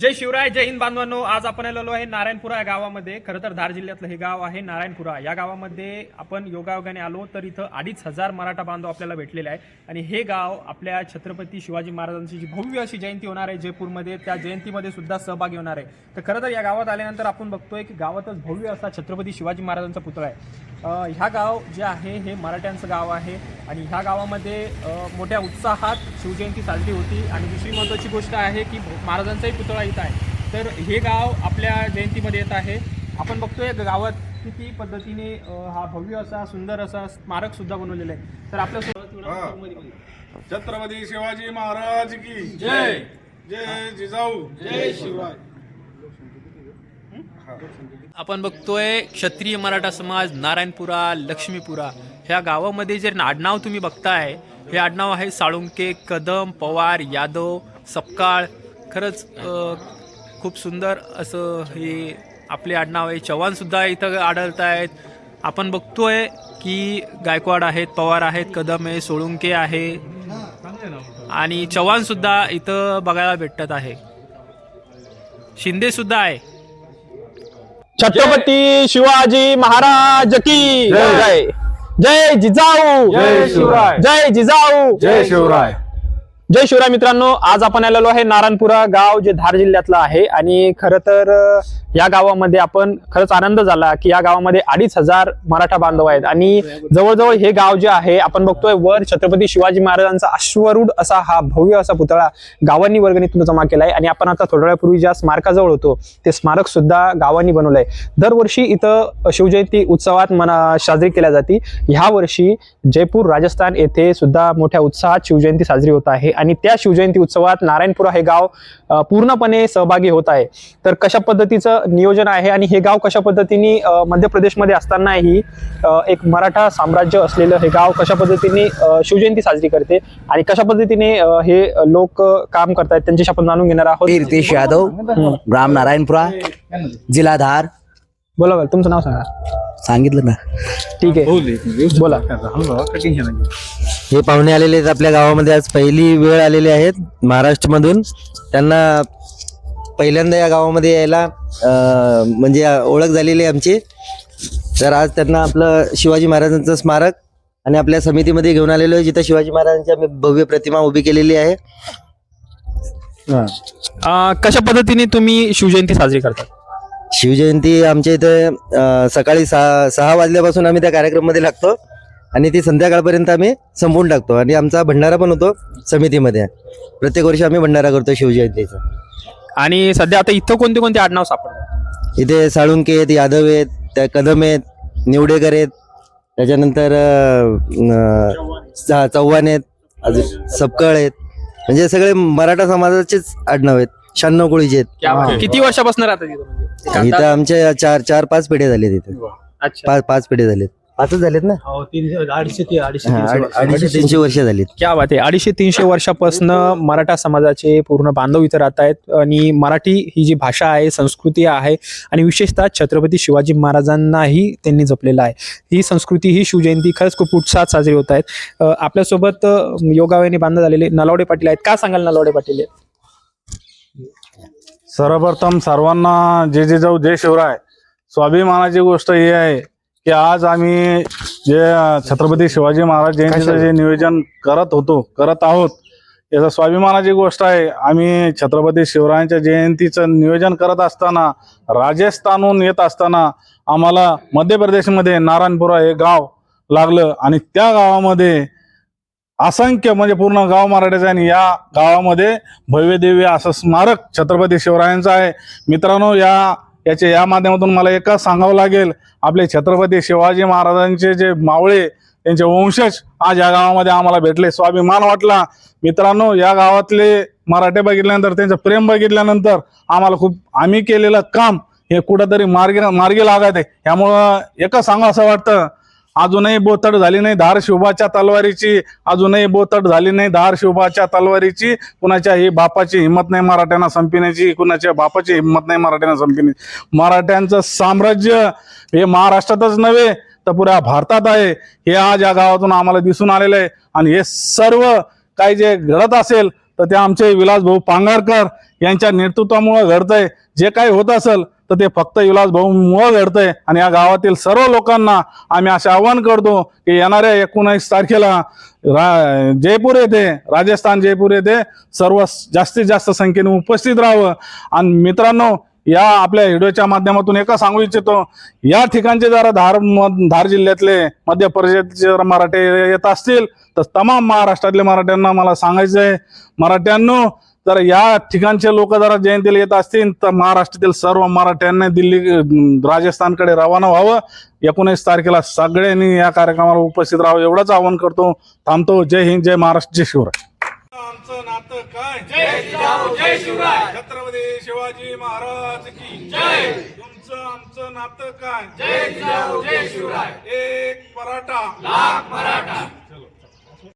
जय शिवराय जय हिंद बांधवांनो. आज आपण आलेलो आहे नारायणपुरा या गावामध्ये. खरं तर धार जिल्ह्यातलं हे गाव आहे नारायणपुरा. या गावामध्ये आपण योगायोगाने आलो तर इथं अडीच हजार मराठा बांधव आपल्याला भेटलेले आहे आणि हे गाव आपल्या छत्रपती शिवाजी महाराजांची जी भव्य अशी जयंती होणार आहे जयपूरमध्ये त्या जयंतीमध्ये सुद्धा सहभागी होणार आहे. तर खरं तर या गावात आल्यानंतर आपण बघतोय की गावातच भव्य असा छत्रपती शिवाजी महाराजांचा पुतळा आहे. ह्या गाव जे आहे हे मराठ्यांचं गाव आहे. आणि ह्या गावामध्ये मोठ्या उत्साहात शिवजयंती साजरी होती. आणि दुसरी महत्त्वाची गोष्ट आहे की महाराजांचाही पुतळा इथं आहे. तर हे गाव आपल्या जयंतीमध्ये येत आहे. आपण बघतोय गावात किती पद्धतीने हा भव्य असा सुंदर असा स्मारक सुद्धा बनवलेलं आहे. तर आपल्या छत्रपती शिवाजी महाराज की जय. जय. जिजाऊ. जय शिवाय. आपण बघतोय क्षत्रिय मराठा समाज नारायणपुरा लक्ष्मीपुरा. ह्या गावामध्ये जे आडनाव तुम्ही बघताय हे आडनाव आहे साळुंके कदम पवार यादव सपकाळ खरंच अ, खूप सुंदर असं हे आपले आडनाव आहे. चव्हाणसुद्धा इथं आढळत आहेत आपण बघतोय की गायकवाड आहेत पवार आहेत कदम आहे सोळुंके आहे. आणि चव्हाणसुद्धा इथं बघायला भेटत आहे. शिंदेसुद्धा आहे. छत्रपती शिवाजी महाराज की जय जय जिजाऊ. जय शिवराय. जय जिजाऊ. जय शिवराय. जय शिवराय मित्रांनो आज आपण आलेलो आहे नारायणपुरा गाव जे धार जिल्ह्यातलं आहे. आणि खरं तर या गावामध्ये आपण खरंच आनंद झाला की या गावामध्ये अडीच हजार मराठा बांधव आहेत. आणि जवळजवळ हे गाव जे आहे आपण बघतोय वर छत्रपती शिवाजी महाराजांचा अश्वरूढ असा हा भव्य असा पुतळा गावांनी वर्गणीतून जमा केलाय. आणि आपण आता थोड्या वेळापूर्वी ज्या स्मारकाजवळ होतो ते स्मारक सुद्धा गावांनी बनवलंय. दरवर्षी इथं शिवजयंती उत्सवात मना साजरी केल्या जाते. ह्या वर्षी जयपूर राजस्थान येथे सुद्धा मोठ्या उत्साहात शिवजयंती साजरी होत आहे. आणि त्या शिवजयंती उत्सवात नारायणपुरा हे गाव पूर्णपणे सहभागी होत आहे. तर कशा पद्धतीचं नियोजन आहे आणि हे गाव कशा पद्धतीने मध्य प्रदेशमध्ये असतानाही एक मराठा साम्राज्य असलेलं हे गाव कशा पद्धतीने शिवजयंती साजरी करते आणि कशा पद्धतीने हे लोक काम करतायत त्यांच्याशी आपण जाणून घेणार आहोत. रितेश यादव ग्राम नारायणपुरा जिल्हा धार बोला बोला तुमचं नाव सांगा. सांगितलं ना. ठीक आहे. बोला हे पाहुणे आलेले आहेत आपल्या गावामध्ये. आज पहिली वेळ आलेले आहेत महाराष्ट्रमधून. त्यांना पहिल्यांदा या गावामध्ये यायला म्हणजे ओळख झालेली आहे आमची. तर आज त्यांना आपलं शिवाजी महाराजांचं स्मारक आणि आपल्या समितीमध्ये घेऊन आलेलो आहे जिथं शिवाजी महाराजांची आम्ही भव्य प्रतिमा उभी केलेली आहे. अ, कशा पद्धतीने तुम्ही शिवजयंती साजरी करता? शिवजयंती आमच्या इथे सकाळी सहा सहा वाजल्यापासून आम्ही त्या कार्यक्रममध्ये लागतो. आणि ती संध्याकाळपर्यंत आम्ही संपवून टाकतो. आणि आमचा भंडारा पण होतो समितीमध्ये. प्रत्येक वर्षी आम्ही भंडारा करतो शिवजयंतीचा. आणि सध्या आता इथं कोणते कोणते आडनाव सापडतात? इथे साळुंके आहेत यादव आहेत त्या कदम आहेत निवडेकर आहेत त्याच्यानंतर चव्हाण आहेत अजून सपकाळ आहेत. म्हणजे सगळे मराठा समाजाचेच आडनाव आहेत. शहाण्णव कोळीचे आहेत. किती वर्षापासून राहतात इथं म्हणजे? इथं आमच्या चार चार पाच पिढ्या झालेत इथे अच्छा. पाच पाच पिढ्या झालेत. पाचच झालेत ना? हा, अडीचशे तीनशे वर्ष झालीत. क्या बात आहे. अडीचशे तीनशे वर्षापासून मराठा समाजाचे पूर्ण बांधव इथं राहत आहेत आणि मराठी ही जी भाषा आहे संस्कृती आहे आणि विशेषतः छत्रपती शिवाजी महाराजांनाही त्यांनी जपलेलं आहे. ही संस्कृती ही शिवजयंती खरंच खूप उत्साहात साजरी होत आहेत. अं, आपल्यासोबत अं, योगावेने बांधण्यात झालेले नलावडे पाटील आहेत. का सांगाल नलावडे पाटील सर्वप्रथम सर्वांना जय जिजाऊ जय शिवराय. स्वाभिमानाची गोष्ट ही आहे की आज आम्ही जे छत्रपती शिवाजी महाराज जयंतीचं जे नियोजन करत होतो करत आहोत याचा स्वाभिमानाची गोष्ट आहे. आम्ही छत्रपती शिवरायांच्या जयंतीचं नियोजन करत असताना राजस्थानहून येत असताना आम्हाला मध्य प्रदेशमध्ये नारायणपुरा हे गाव लागलं आणि त्या गावामध्ये असंख्य म्हणजे पूर्ण गाव मराठ्याचं आहे आणि या गावामध्ये भव्य दिव्य असं स्मारक छत्रपती शिवरायांचं आहे. मित्रांनो या याचे या माध्यमातून मला एकच सांगावं लागेल. आपले छत्रपती शिवाजी महाराजांचे जे मावळे त्यांचे वंशज आज या गावामध्ये आम्हाला भेटले. स्वाभिमान वाटला. मित्रांनो या गावातले मराठे बघितल्यानंतर त्यांचं प्रेम बघितल्यानंतर आम्हाला खूप आम्ही केलेलं काम हे कुठंतरी मार्गी मार्गी लागत आहे. त्यामुळं एकच सांगा असं वाटतं अजूनही बोथट झाली नाही धार शिवबाच्या तलवारीची. अजूनही बोथट झाली नाही धार शिवबाच्या तलवारीची. कुणाच्याही बापाची हिंमत नाही मराठ्यांना संपिण्याची कुणाच्या बापाची हिंमत नाही मराठ्यांना संपिण्याची. मराठ्यांचं साम्राज्य हे महाराष्ट्रातच नव्हे तर पुऱ्या भारतात आहे. हे आज या गावातून आम्हाला दिसून आलेलं आहे. आणि हे सर्व काही जे घडत असेल तर ते आमचे विलासभाऊ पांगारकर यांच्या नेतृत्वामुळे घडतंय. जे काही होत असेल तर ते फक्त विलास भाऊ घडतंय. आणि या गावातील सर्व लोकांना आम्ही असे आवाहन करतो की येणाऱ्या एकोणावीस तारखेला रा जयपूर येथे राजस्थान जयपूर येथे सर्व जास्तीत जास्त संख्येने उपस्थित राहावं. आणि मित्रांनो या आपल्या व्हिडिओच्या माध्यमातून एका सांगू इच्छितो या ठिकाणचे जरा धार म- धार जिल्ह्यातले मध्य प्रदेशचे जर मराठे येत असतील तर तमाम महाराष्ट्रातले मराठ्यांना मला सांगायचं आहे मराठ्यांनो जर या ठिकाणचे लोक जरा जयंतीला येत असतील तर महाराष्ट्रातील सर्व मराठ्यांना दिल्ली राजस्थानकडे रवाना व्हावं. एकोणीस तारखेला सगळ्यांनी या कार्यक्रमाला उपस्थित राहावं एवढंच आवाहन करतो. थांबतो. जय हिंद जय महाराष्ट्र जय शिवराय. आमचं नातं काय? जय जय शिवराय. छत्रपती शिवाजी महाराज की जय. तुमचं आमचं नातं काय? जय जय शिवराय. एक मराठा लाख मराठा